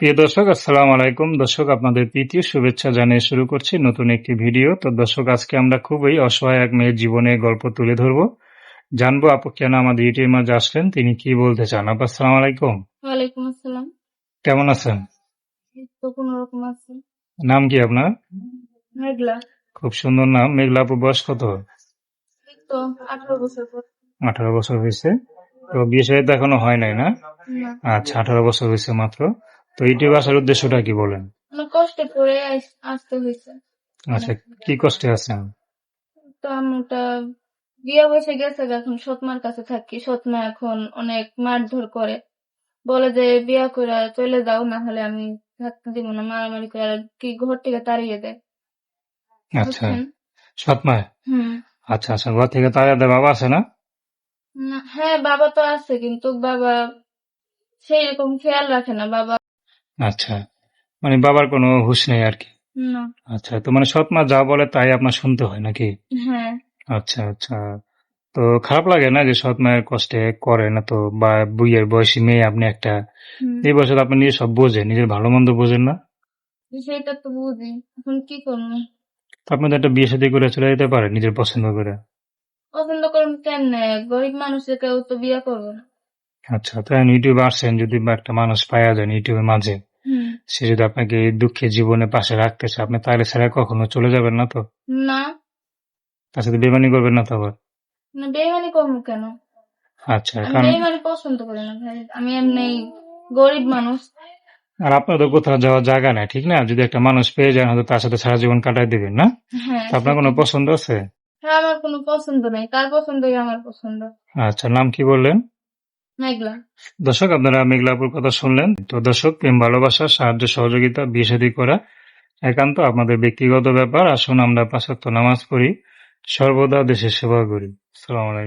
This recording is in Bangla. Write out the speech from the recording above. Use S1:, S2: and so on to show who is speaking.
S1: প্রিয় দর্শক আসসালাম আলাইকুম। দর্শক আপনাদের তৃতীয় শুভেচ্ছা জানিয়ে শুরু করছি নতুন একটি ভিডিও। তো দর্শক আজকে আমরা খুবই অসহায় এক মেয়ের জীবনের গল্প তুলে ধরবো। জানব আপু কেন আমাদের ইউটিউবের মাঝে আসলেন তিনি কি বলতে চান? আপু আসসালাম আলাইকুম।
S2: ওয়ালাইকুম আসসালাম।
S1: কেমন আছেন?
S2: তো কোনো রকম আছে।
S1: নাম কি আপনার?
S2: মেঘলা।
S1: খুব সুন্দর নাম। মেঘলা আপু বয়স কত?
S2: তো আঠারো বছর পর
S1: আঠারো বছর হয়েছে। তো বিয়ে তো এখনও হয় নাই না?
S2: না।
S1: আচ্ছা আঠারো বছর হয়েছে মাত্র। তো ইউটিউবে আসার উদ্দেশ্যটা কি বলেন?
S2: কষ্টে আসতে হয়েছে।
S1: আচ্ছা কি কষ্টে আছেন?
S2: তো বিয়ে বসে গেছে এখন সৎমার কাছে থাকি। সৎমা এখন অনেক মারধর করে। বলে যে বিয়া করে চলে যাও না হলে আমি থাকতে দিব না মারামারি করে কি ঘর থেকে তাড়িয়ে দেয়
S1: আচ্ছা? সৎমায় আচ্ছা আচ্ছা ঘর থেকে তারা দেয় বাবা আছে না?
S2: না, হ্যাঁ বাবা তো আছে কিন্তু বাবা সেই রকম খেয়াল রাখে না। বাবা
S1: আচ্ছা। মানে বাবার কোনো হুঁশ নেই আর কি?
S2: না।
S1: আচ্ছা তো মানে সৎ মা যা বলে তাই আপনার শুনতে হয় নাকি?
S2: হ্যাঁ।
S1: আচ্ছা আচ্ছা। তো খারাপ লাগে না যে সৎ মায়ের কষ্টে করে না তো? বা বুইয়ের বয়সী মেয়ে আপনি একটা।
S2: হুম।
S1: এই বয়সে তো আপনি নিজে সব বোঝেন নিজের ভালো মন্দ বোঝেন না?
S2: সেটা তো বুঝি এখন কি করব?
S1: তো আপনি তো একটা বিয়ে শাদী করে চলে যেতে পারেন নিজের পছন্দ করে।
S2: পছন্দ করুন কেমনে? গরিব মানুষের কেউ তো বিয়ে করবে না।
S1: আচ্ছা তো এখন ইউটিউবে আসছেন যদি বা একটা মানুষ পাওয়া যায় ইউটিউবের মাঝে। সে যদি আপনাকে এই দুঃখে জীবনে পাশে রাখতে চায় আপনি তাহলে ছাড়া কখনো চলে যাবেন না তো?
S2: না।
S1: তার সাথে বেমানি করবেন না তো আবার?
S2: না করব কেন?
S1: আচ্ছা কারণ
S2: বেইমানি পছন্দ করি না ভাই। আমি এমনি গরিব মানুষ।
S1: আর আপনার তো কোথাও যাওয়ার জায়গা নাই ঠিক না? যদি একটা মানুষ পেয়ে যান হয়তো তার সাথে সারা জীবন কাটাই দিবেন না?
S2: হ্যাঁ।
S1: আপনার কোনো পছন্দ আছে?
S2: হ্যাঁ আমার কোনো পছন্দ নেই। তার পছন্দই আমার পছন্দ।
S1: আচ্ছা নাম কি বললেন? দর্শক, আপনারা মেঘলাপুর কথা শুনলেন। তো দর্শক, প্রেম, ভালোবাসা, সাহায্য, সহযোগিতা, বিষাদী করা একান্ত আপনাদের ব্যক্তিগত ব্যাপার। আসুন আমরা পাঁচাত্তর নামাজ পড়ি। সর্বদা দেশের সেবা করি। সালাম আলাইকুম।